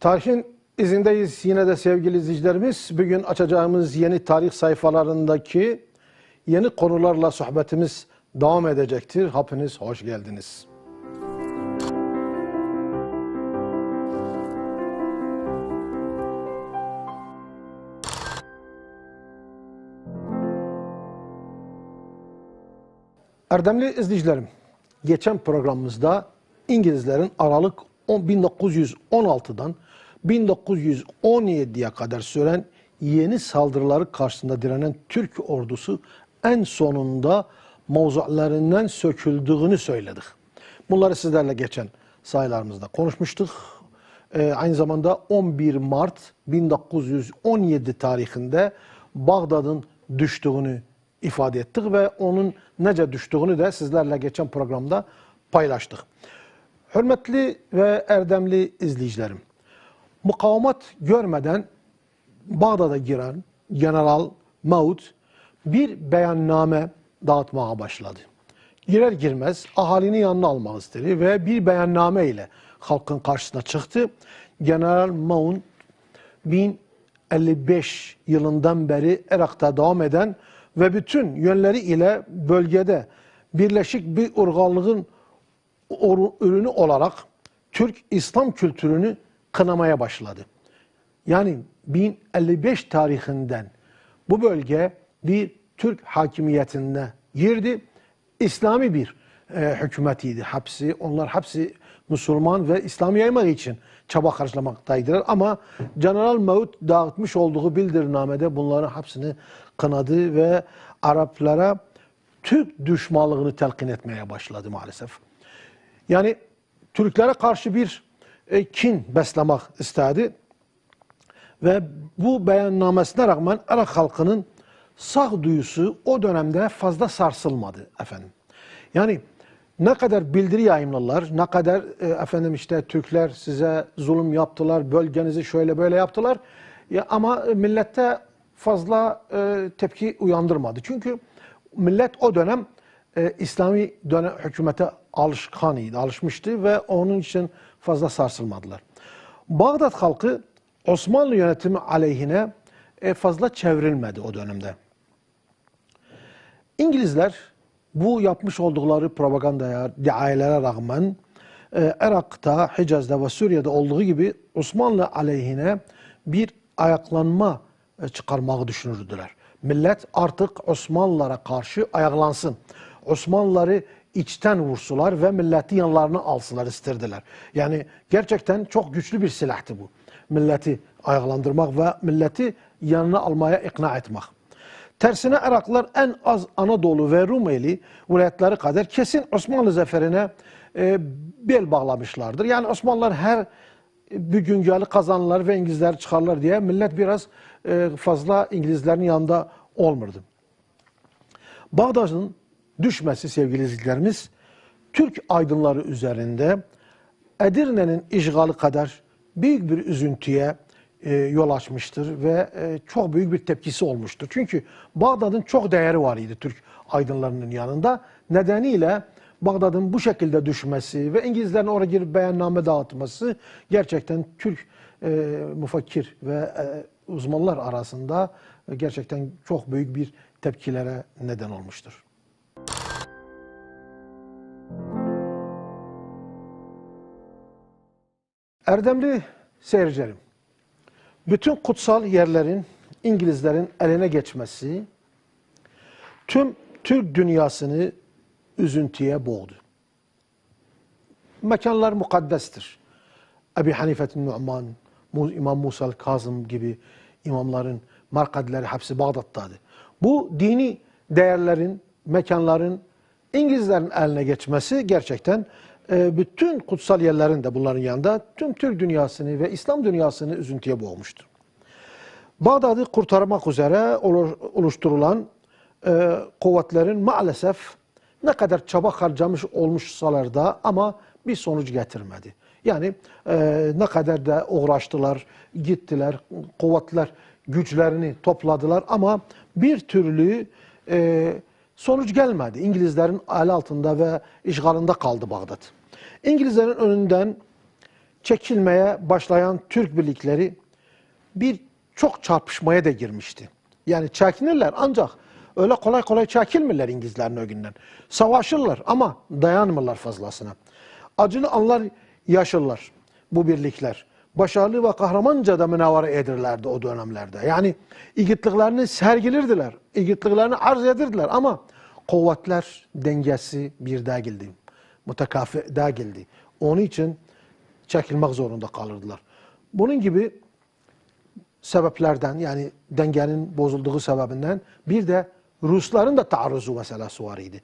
Tarihin izindeyiz yine de sevgili izleyicilerimiz. Bugün açacağımız yeni tarih sayfalarındaki yeni konularla sohbetimiz devam edecektir. Hepiniz hoş geldiniz. Erdemli izleyicilerim, geçen programımızda İngilizlerin Aralık 1916'dan 1917'ye kadar süren yeni saldırıları karşısında direnen Türk ordusu en sonunda mevzularından söküldüğünü söyledik. Bunları sizlerle geçen sayılarımızda konuşmuştuk. Ee, aynı zamanda 11 Mart 1917 tarihinde Bağdat'ın düştüğünü ifade ettik ve onun nece düştüğünü de sizlerle geçen programda paylaştık. Hürmetli ve erdemli izleyicilerim, mukavemet görmeden Bağdat'a giren General Maud bir beyanname dağıtmaya başladı. Girer girmez ahalini yanına almak istedi ve bir beyanname ile halkın karşısına çıktı. General Maud 1055 yılından beri Irak'ta devam eden ve bütün yönleri ile bölgede birleşik bir urganlığın ürünü olarak Türk İslam kültürünü kınamaya başladı. Yani 1055 tarihinden bu bölge bir Türk hakimiyetine girdi. İslami bir e, hükümetiydi hepsi. Onlar hepsi Müslüman ve İslam yaymak için çaba karşılamaktaydılar. Ama General Maud dağıtmış olduğu bildirinamede bunların hepsini kınadı ve Araplara Türk düşmanlığını telkin etmeye başladı maalesef. Yani Türklere karşı bir e, kin beslemek istedi. Ve bu beyannamesine rağmen Irak halkının sağduyusu o dönemde fazla sarsılmadı efendim. Yani ne kadar bildiri yayınlarlar, ne kadar e, efendim işte Türkler size zulüm yaptılar, bölgenizi şöyle böyle yaptılar. Ya ama millette fazla e, tepki uyandırmadı. Çünkü millet o dönem e, İslami dönem hükümete alışkanıydı, alışmıştı ve onun için fazla sarsılmadılar. Bağdat halkı Osmanlı yönetimi aleyhine e, fazla çevrilmedi o dönemde. İngilizler bu yapmış oldukları propagandaya, diayelere rağmen e, Irak'ta, Hicaz'da ve Suriye'de olduğu gibi Osmanlı aleyhine bir ayaklanma e, çıkarmayı düşünürdüler. Millet artık Osmanlılara karşı ayaklansın. Osmanlıları içten vursular ve milleti yanlarına alsınlar isterdiler. Yani gerçekten çok güçlü bir silahtı bu. Milleti ayaklandırmak ve milleti yanına almaya ikna etmek. Tersine Iraklılar en az Anadolu ve Rumeli vilayetleri kadar kesin Osmanlı zaferine e, bel bağlamışlardır. Yani Osmanlılar her bir gün gelip kazanırlar ve İngilizler çıkarlar diye millet biraz e, fazla İngilizlerin yanında olmurdu. Bağdat'ın düşmesi sevgili izleyicilerimiz Türk aydınları üzerinde Edirne'nin işgali kadar büyük bir üzüntüye e, yol açmıştır ve e, çok büyük bir tepkisi olmuştur. Çünkü Bağdat'ın çok değeri var idi Türk aydınlarının yanında. Nedeniyle Bağdat'ın bu şekilde düşmesi ve İngilizlerin oraya girip beyanname dağıtması gerçekten Türk e, mufakkir ve e, uzmanlar arasında gerçekten çok büyük bir tepkilere neden olmuştur. Erdemli seyircilerim, bütün kutsal yerlerin İngilizlerin eline geçmesi tüm Türk dünyasını üzüntüye boğdu. Mekanlar mukaddestir. Ebi Hanifet'in Nu'man, İmam Musa Kazım gibi imamların markadları hepsi Bağdat'tadır. Bu dini değerlerin, mekanların İngilizlerin eline geçmesi gerçekten bütün kutsal yerlerin de bunların yanında tüm Türk dünyasını ve İslam dünyasını üzüntüye boğmuştur. Bağdat'ı kurtarmak üzere oluşturulan e, kuvvetlerin maalesef ne kadar çaba harcamış olmuşsalar da ama bir sonuç getirmedi. Yani e, ne kadar da uğraştılar, gittiler, kuvvetler güçlerini topladılar ama bir türlü e, sonuç gelmedi. İngilizlerin el altında ve işgalinde kaldı Bağdat. İngilizlerin önünden çekilmeye başlayan Türk birlikleri bir çok çarpışmaya da girmişti. Yani çekinirler ancak öyle kolay kolay çekilmirler İngilizlerin o günden. Savaşırlar ama dayanmırlar fazlasına. Acılı anlar yaşarlar bu birlikler. Başarılı ve kahramanca da münavara edirlerdi o dönemlerde. Yani igitliklerini sergilirdiler, igitliklerini arz edirdiler ama kuvvetler dengesi bir değildi. Mütekafi değildi. Onun için çekilmek zorunda kalırdılar. Bunun gibi sebeplerden yani dengenin bozulduğu sebebinden bir de Rusların da taarruzu meselesi var idi.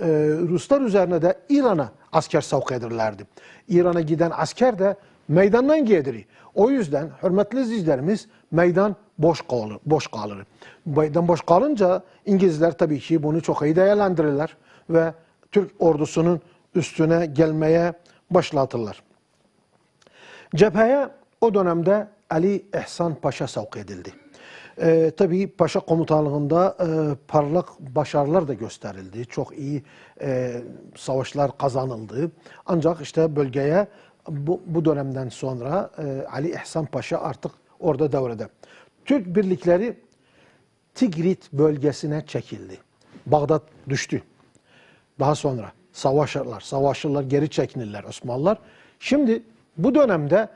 Ee, Ruslar üzerine de İran'a asker sevk ederlerdi. İran'a giden asker de meydandan geliri. O yüzden hürmetli izleyicilerimiz meydan boş kalır. Boş kalır. Meydan boş kalınca İngilizler tabii ki bunu çok iyi değerlendirirler ve Türk ordusunun üstüne gelmeye başlatırlar. Cepheye o dönemde Ali İhsan Paşa sevk edildi. Ee, tabii Paşa komutanlığında e, parlak başarılar da gösterildi. Çok iyi e, savaşlar kazanıldı. Ancak işte bölgeye bu, bu dönemden sonra e, Ali İhsan Paşa artık orada devrede. Türk birlikleri Tigrit bölgesine çekildi. Bağdat düştü. Daha sonra savaşırlar, savaşırlar, geri çekinirler Osmanlılar. Şimdi bu dönemde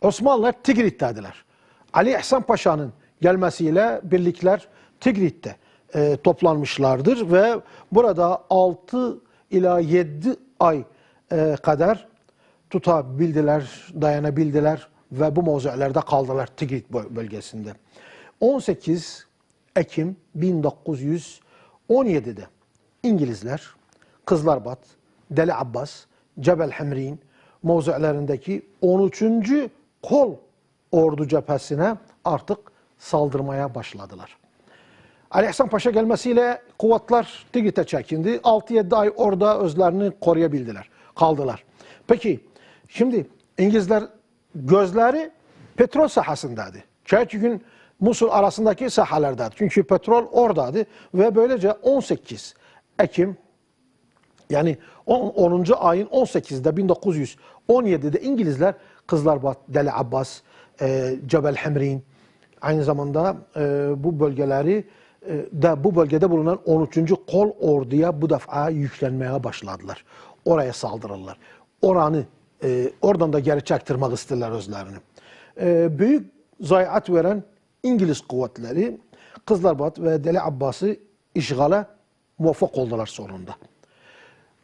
Osmanlılar Tigrit'tediler. Ali İhsan Paşa'nın gelmesiyle birlikler Tigrit'te e, toplanmışlardır ve burada 6 ila 7 ay e, kadar tutabildiler, dayanabildiler ve bu mevzilerde kaldılar Tigrit bölgesinde. 18 Ekim 1917'de İngilizler Kızlarbat, Deli Abbas, Cebel Hemrin mevzilerindeki 13. kol ordu cephesine artık saldırmaya başladılar. Ali İhsan Paşa gelmesiyle kuvvetler Tigrit'e çekindi. 6-7 ay orada özlerini koruyabildiler, kaldılar. Peki şimdi İngilizler gözleri petrol sahasındaydı. Kerkük'ün Musul arasındaki sahalardaydı. Çünkü petrol oradaydı ve böylece 18 Ekim yani 10. 10. ayın 18'de 1917'de İngilizler Kızlarbat, Deli Abbas, e, Cebel Hemrin aynı zamanda e, bu bölgeleri e, da bu bölgede bulunan 13. kol orduya bu defa yüklenmeye başladılar. Oraya saldırırlar. Oranı e, oradan da geri çektirmek isterler özlerini. E, büyük zayiat veren İngiliz kuvvetleri Kızlarbat ve Deli Abbas'ı işgale muvaffak oldular sonunda.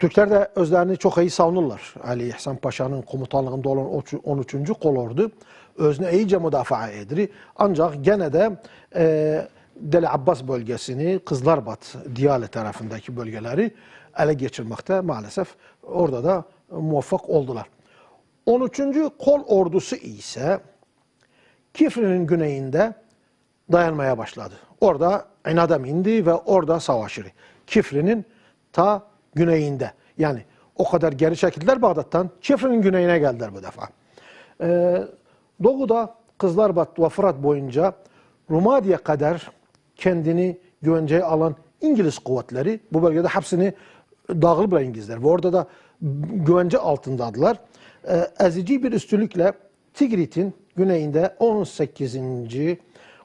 Türkler de özlerini çok iyi savunurlar. Ali İhsan Paşa'nın komutanlığında olan 13. kolordu özünü iyice müdafaa edir. Ancak gene de e, Deli Abbas bölgesini, Kızlarbat, Diyale tarafındaki bölgeleri ele geçirmekte maalesef orada da muvaffak oldular. 13. kol ordusu ise Kifri'nin güneyinde dayanmaya başladı. Orada inada indi ve orada savaşır. Kifri'nin ta güneyinde. Yani o kadar geri çekildiler Bağdat'tan. Kifri'nin güneyine geldiler bu defa. Ee, doğuda Kızlarbat ve Fırat boyunca Rumadiye kadar kendini güvenceye alan İngiliz kuvvetleri bu bölgede hepsini dağılıblar İngilizler ve orada da güvence altındadılar. Ee, ezici bir üstünlükle Tigrit'in güneyinde 18.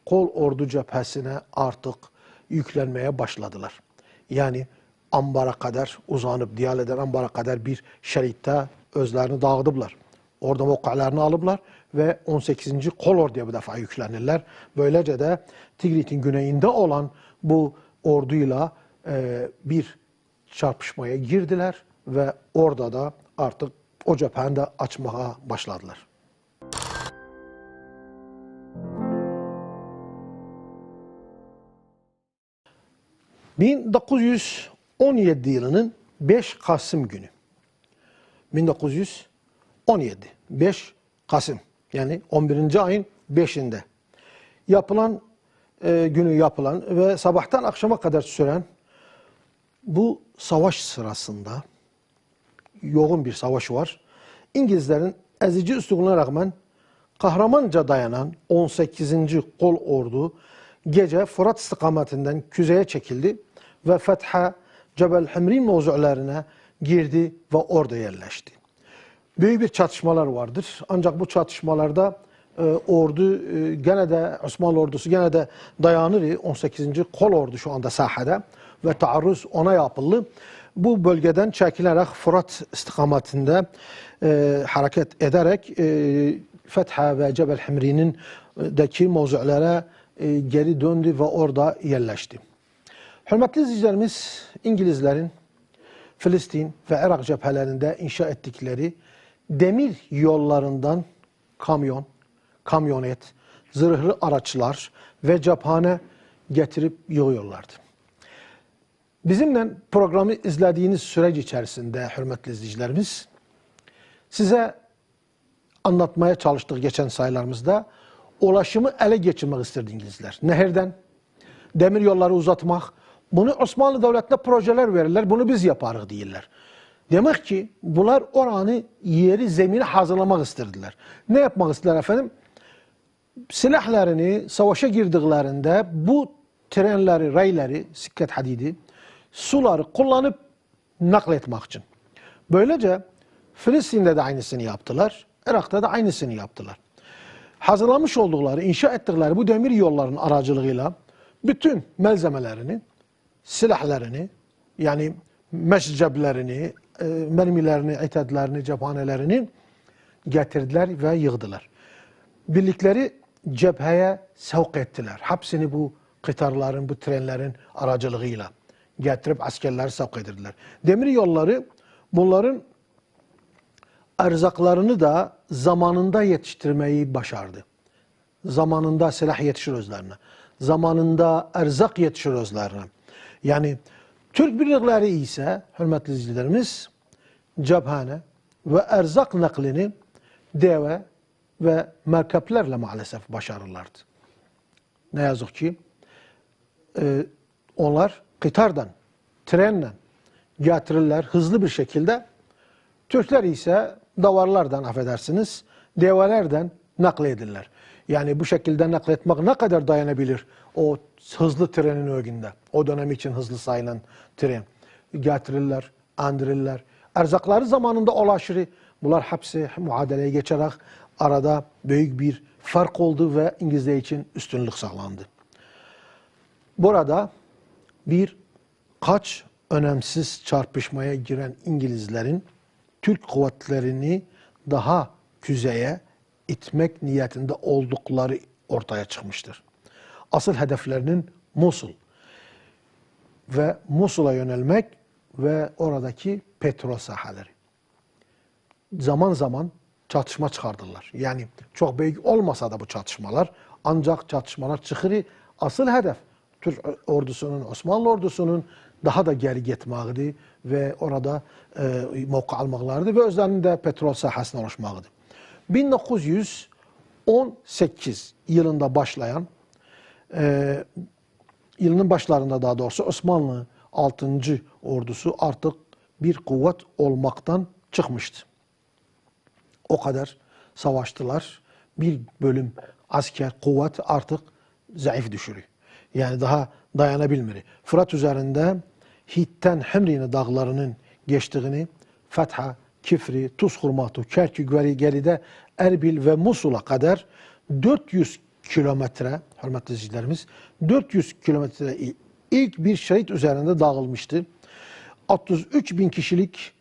kol ordu cephesine artık yüklenmeye başladılar. Yani Ambar'a kadar uzanıp Diyale'den Ambar'a kadar bir şeritte özlerini dağıdıblar. Orada mokkalarını alıblar ve 18. kol orduya bu defa yüklenirler. Böylece de Tigrit'in güneyinde olan bu orduyla e, bir çarpışmaya girdiler ve orada da artık o cepheyi de açmaya başladılar. ...1917 yılının 5 Kasım günü. 1917, 5 Kasım yani 11. ayın 5'inde yapılan e, günü yapılan ve sabahtan akşama kadar süren bu savaş sırasında yoğun bir savaş var. İngilizlerin ezici üslubuna rağmen kahramanca dayanan 18. kol ordu gece Fırat istikametinden küzeye çekildi ve Fetha Cebel Hemrin mevzularına girdi ve orada yerleşti. büyük bir çatışmalar vardır. Ancak bu çatışmalarda e, ordu e, gene de Osmanlı ordusu gene de dayanır. 18. kol ordu şu anda sahada ve taarruz ona yapıldı. Bu bölgeden çekilerek Fırat istikametinde e, hareket ederek e, Fetha ve Cebel Himri'nin e, deki mevzulara e, geri döndü ve orada yerleşti. Hürmetli izleyicilerimiz İngilizlerin Filistin ve Irak cephelerinde inşa ettikleri demir yollarından kamyon, kamyonet, zırhlı araçlar ve cephane getirip yığıyorlardı. Bizimle programı izlediğiniz süreç içerisinde hürmetli izleyicilerimiz size anlatmaya çalıştık geçen sayılarımızda ulaşımı ele geçirmek isterdi İngilizler. Nehirden, demir yolları uzatmak. Bunu Osmanlı Devleti'ne projeler verirler. Bunu biz yaparız değiller. Demek ki bunlar oranı yeri zemini hazırlamak isterdiler. Ne yapmak istediler efendim? Silahlarını savaşa girdiklerinde bu trenleri, rayları, siklet hadidi, suları kullanıp nakletmek için. Böylece Filistin'de de aynısını yaptılar. Irak'ta da aynısını yaptılar. Hazırlamış oldukları, inşa ettikleri bu demir yolların aracılığıyla bütün malzemelerini, silahlarını, yani meşceblerini, e, mermilerini, itadlarını, cephanelerini getirdiler ve yığdılar. Birlikleri cepheye sevk ettiler. Hepsini bu kıtarların, bu trenlerin aracılığıyla getirip askerleri sevk edirdiler. Demir yolları bunların erzaklarını da zamanında yetiştirmeyi başardı. Zamanında silah yetişir özlerine. Zamanında erzak yetişir özlerine. Yani Türk birlikleri ise hürmetli izleyicilerimiz cephane ve erzak naklini deve ve merkeplerle maalesef başarırlardı. Ne yazık ki e, onlar kıtardan, trenle getirirler hızlı bir şekilde. Türkler ise davarlardan affedersiniz, develerden nakledirler. Yani bu şekilde nakletmek ne kadar dayanabilir o hızlı trenin ögünde? O dönem için hızlı sayılan tren. Getirirler, andırırlar. Erzakları zamanında ulaşır. Bunlar hepsi muadeleye geçerek arada büyük bir fark oldu ve İngilizler için üstünlük sağlandı. Burada bir kaç önemsiz çarpışmaya giren İngilizlerin Türk kuvvetlerini daha küzeye itmek niyetinde oldukları ortaya çıkmıştır. Asıl hedeflerinin Musul ve Musul'a yönelmek ve oradaki petrol sahaları. Zaman zaman çatışma çıkardılar. Yani çok büyük olmasa da bu çatışmalar ancak çatışmalar çıkırı asıl hedef Türk ordusunun, Osmanlı ordusunun daha da geri gitmekti ve orada e, mevki almaklardı ve özlerinde petrol sahasına oluşmaktı. 1918 yılında başlayan, e, yılının başlarında daha doğrusu Osmanlı 6. ordusu artık bir kuvvet olmaktan çıkmıştı. O kadar savaştılar. Bir bölüm asker kuvvet artık zayıf düşürüyor. Yani daha dayanabilmeli. Fırat üzerinde Hitten Hemrine dağlarının geçtiğini Fetha, Kifri, Tuz Hurmatu, Kerkük ve geride Erbil ve Musul'a kadar 400 kilometre, hürmetli izleyicilerimiz, 400 kilometre ilk bir şehit üzerinde dağılmıştı. 63 bin kişilik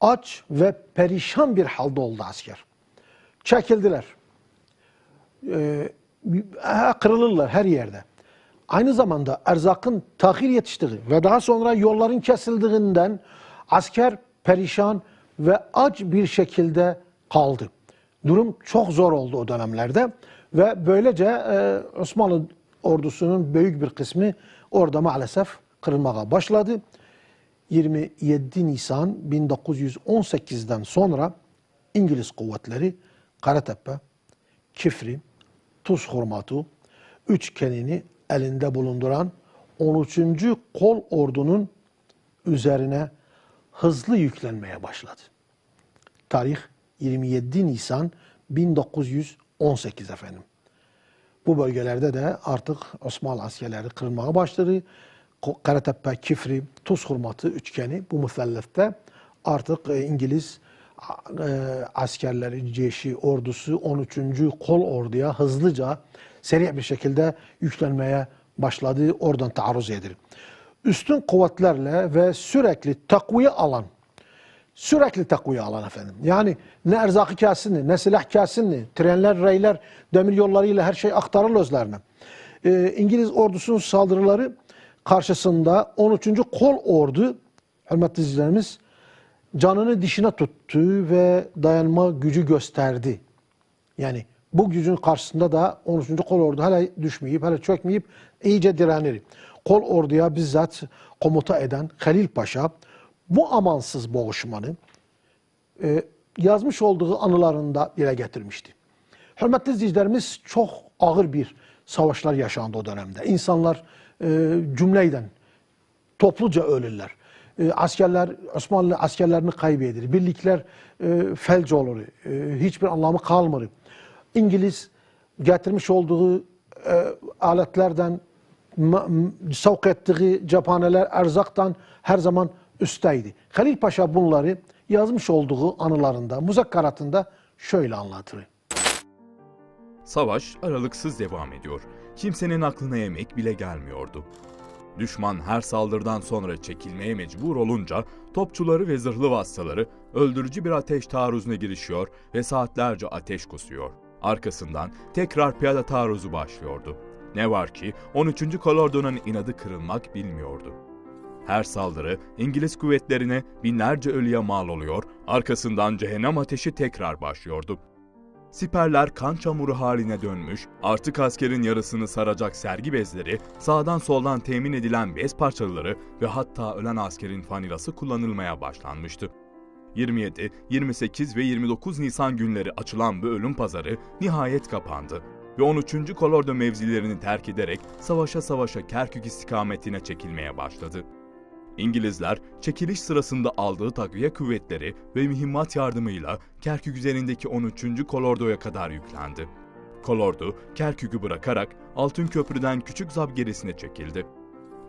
aç ve perişan bir halde oldu asker. Çekildiler. Ee, kırılırlar her yerde aynı zamanda erzakın tahir yetiştiği ve daha sonra yolların kesildiğinden asker perişan ve aç bir şekilde kaldı. Durum çok zor oldu o dönemlerde ve böylece e, Osmanlı ordusunun büyük bir kısmı orada maalesef kırılmaya başladı. 27 Nisan 1918'den sonra İngiliz kuvvetleri Karatepe, Kifri, Tuz Hurmatu üçgenini elinde bulunduran 13. kol ordunun üzerine hızlı yüklenmeye başladı. Tarih 27 Nisan 1918 efendim. Bu bölgelerde de artık Osmanlı askerleri kırılmaya başladı. Karatepe, Kifri, Tuz Hurmatı üçgeni bu müfellefte artık e, İngiliz e, askerleri, ceşi, ordusu 13. Kol Ordu'ya hızlıca, seri bir şekilde yüklenmeye başladı. Oradan taarruz edilir. Üstün kuvvetlerle ve sürekli takviye alan, sürekli takviye alan efendim. Yani ne erzakı kâsini, ne silah kâsini, trenler, reyler, demir yollarıyla her şey aktarılır özlerine. Ee, İngiliz ordusunun saldırıları karşısında 13. Kol Ordu, hürmetli izleyicilerimiz, canını dişine tuttu ve dayanma gücü gösterdi. Yani bu gücün karşısında da 13. Kol Ordu hala düşmeyip, hala çökmeyip iyice direnir. Kol Ordu'ya bizzat komuta eden Halil Paşa bu amansız boğuşmanı e, yazmış olduğu anılarında dile getirmişti. Hürmetli izleyicilerimiz çok ağır bir savaşlar yaşandı o dönemde. İnsanlar e, cümleyden topluca ölürler. E, askerler Osmanlı askerlerini kaybeder. Birlikler e, felç olur. E, hiçbir anlamı kalmır. İngiliz getirmiş olduğu e, aletlerden savk ettiği cephaneler erzaktan her zaman üstteydi. Halil Paşa bunları yazmış olduğu anılarında, muzakkaratında şöyle anlatır. Savaş aralıksız devam ediyor. Kimsenin aklına yemek bile gelmiyordu. Düşman her saldırıdan sonra çekilmeye mecbur olunca topçuları ve zırhlı vasıtaları öldürücü bir ateş taarruzuna girişiyor ve saatlerce ateş kusuyor. Arkasından tekrar piyade taarruzu başlıyordu. Ne var ki 13. Kolordo'nun inadı kırılmak bilmiyordu. Her saldırı İngiliz kuvvetlerine binlerce ölüye mal oluyor, arkasından cehennem ateşi tekrar başlıyordu. Siperler kan çamuru haline dönmüş, artık askerin yarısını saracak sergi bezleri, sağdan soldan temin edilen bez parçaları ve hatta ölen askerin fanilası kullanılmaya başlanmıştı. 27, 28 ve 29 Nisan günleri açılan bu ölüm pazarı nihayet kapandı ve 13. Kolordo mevzilerini terk ederek savaşa savaşa Kerkük istikametine çekilmeye başladı. İngilizler çekiliş sırasında aldığı takviye kuvvetleri ve mühimmat yardımıyla Kerkük üzerindeki 13. Kolordo'ya kadar yüklendi. Kolordu, Kerkük'ü bırakarak Altın Köprü'den Küçük Zab gerisine çekildi.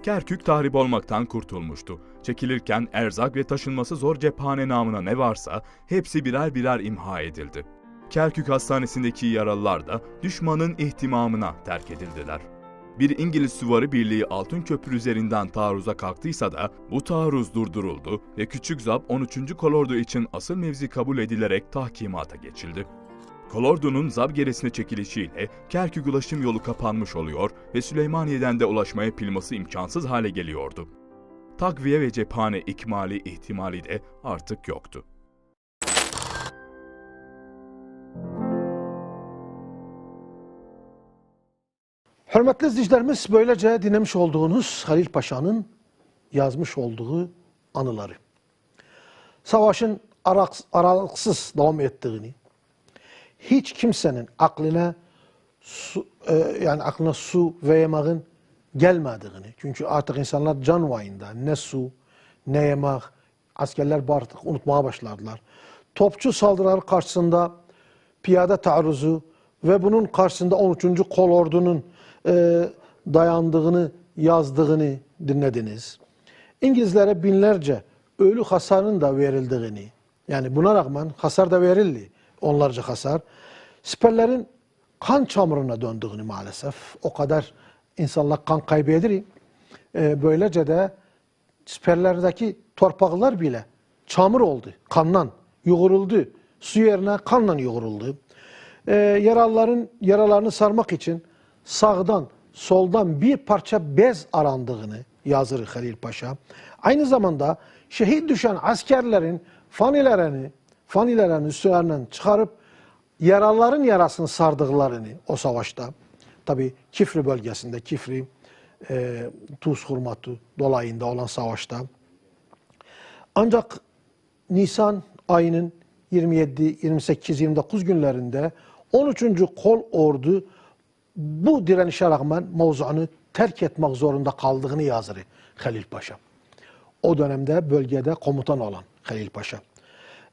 Kerkük tahrip olmaktan kurtulmuştu. Çekilirken erzak ve taşınması zor cephane namına ne varsa hepsi birer birer imha edildi. Kerkük Hastanesi'ndeki yaralılar da düşmanın ihtimamına terk edildiler. Bir İngiliz süvari birliği Altın Köprü üzerinden taarruza kalktıysa da bu taarruz durduruldu ve Küçük Zab 13. Kolordu için asıl mevzi kabul edilerek tahkimata geçildi. Kolordu'nun Zab gerisine çekilişiyle Kerkük ulaşım yolu kapanmış oluyor ve Süleymaniye'den de ulaşmaya pilması imkansız hale geliyordu. Takviye ve cephane ikmali ihtimali de artık yoktu. Hürmetli izleyicilerimiz böylece dinlemiş olduğunuz Halil Paşa'nın yazmış olduğu anıları. Savaşın aralıksız devam ettiğini, hiç kimsenin aklına su, e, yani aklına su ve yemeğin gelmediğini. Çünkü artık insanlar can vayında ne su ne yemek askerler artık unutmaya başladılar. Topçu saldırılar karşısında piyade taarruzu ve bunun karşısında 13. Kol Ordu'nun e, dayandığını, yazdığını dinlediniz. İngilizlere binlerce ölü hasarın da verildiğini, yani buna rağmen hasar da verildi, onlarca hasar. Siperlerin kan çamuruna döndüğünü maalesef. O kadar insanlar kan kaybedir. E, böylece de siperlerdeki torpaklar bile çamur oldu, kanla yoğuruldu. Su yerine kanla yoğuruldu. E, yaralıların yaralarını sarmak için sağdan, soldan bir parça bez arandığını yazır Halil Paşa. Aynı zamanda şehit düşen askerlerin fanilerini, fanilerini üstlerinden çıkarıp yaralıların yarasını sardıklarını o savaşta, tabi Kifri bölgesinde, Kifri e, Tuz hurmatı dolayında olan savaşta. Ancak Nisan ayının 27, 28, 29 günlerinde 13. Kol Ordu bu direnişe rağmen mevzuunu terk etmek zorunda kaldığını yazır Halil Paşa. O dönemde bölgede komutan olan Halil Paşa.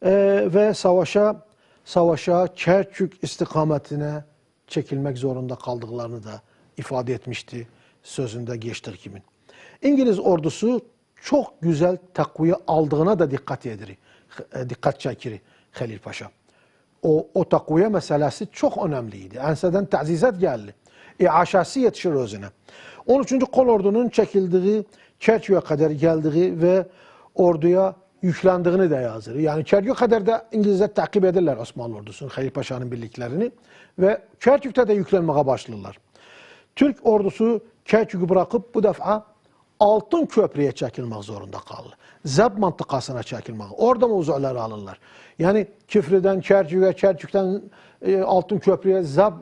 Ee, ve savaşa savaşa Kerkük istikametine çekilmek zorunda kaldıklarını da ifade etmişti sözünde geçtik kimin. İngiliz ordusu çok güzel takviye aldığına da dikkat edir. Dikkat çekir Halil Paşa. O, o takviye meselesi çok önemliydi. Enseden tazizat geldi. İaşası yetişir özüne. 13. Kol Ordu'nun çekildiği, Çerçü'ye kadar geldiği ve orduya yüklendiğini de yazır. Yani Çerçü'ye kadar da İngilizler takip ederler Osmanlı ordusunun, Halil Paşa'nın birliklerini ve Çerçük'te de yüklenmeye başlarlar. Türk ordusu Kerkük'ü bırakıp bu defa Altın Köprü'ye çekilmek zorunda kaldı. Zeb mantıkasına çekilmek. Orada mevzuları alırlar. Yani Kifri'den Kerkük'e, Kerkük'ten e, Altın Köprü'ye Zeb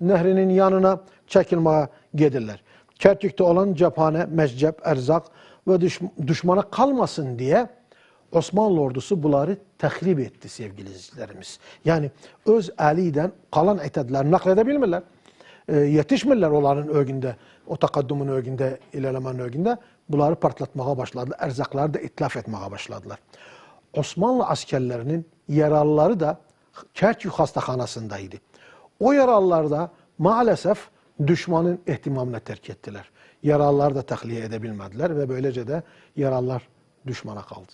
nehrinin yanına çekilmeye gelirler. Kerkük'te olan cephane, meccep, erzak ve düş, düşmana kalmasın diye Osmanlı ordusu bunları tahrip etti sevgili izleyicilerimiz. Yani öz eliyle kalan etedler nakledebilmirler e, yetişmirler onların ögünde, o takaddumun ögünde, ilerlemenin ögünde. Bunları partlatmaya başladılar. Erzakları da itlaf etmeye başladılar. Osmanlı askerlerinin yaralıları da Kerkük hastahanasındaydı. O yaralılar da maalesef düşmanın ihtimamına terk ettiler. Yaralılar da tahliye edebilmediler ve böylece de yaralılar düşmana kaldı.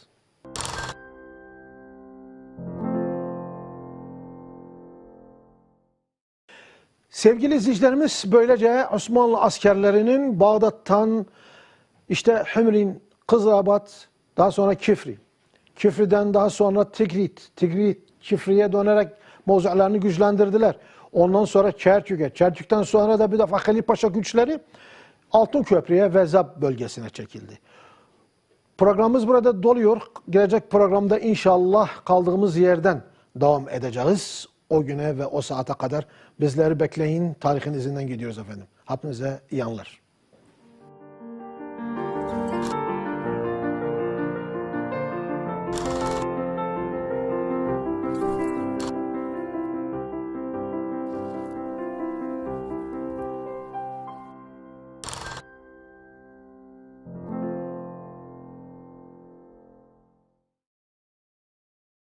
Sevgili izleyicilerimiz böylece Osmanlı askerlerinin Bağdat'tan işte Hümrin, Kızılabat, daha sonra Kifri, Kifri'den daha sonra Tigrit, Tigrit, Kifri'ye dönerek mevzularını güçlendirdiler. Ondan sonra Kerkük'e, Kerkük'ten sonra da bir defa Halil Paşa güçleri Altın Köprü'ye ve Zab bölgesine çekildi. Programımız burada doluyor. Gelecek programda inşallah kaldığımız yerden devam edeceğiz. O güne ve o saate kadar bizleri bekleyin. Tarihin izinden gidiyoruz efendim. Hepinize iyi anlar.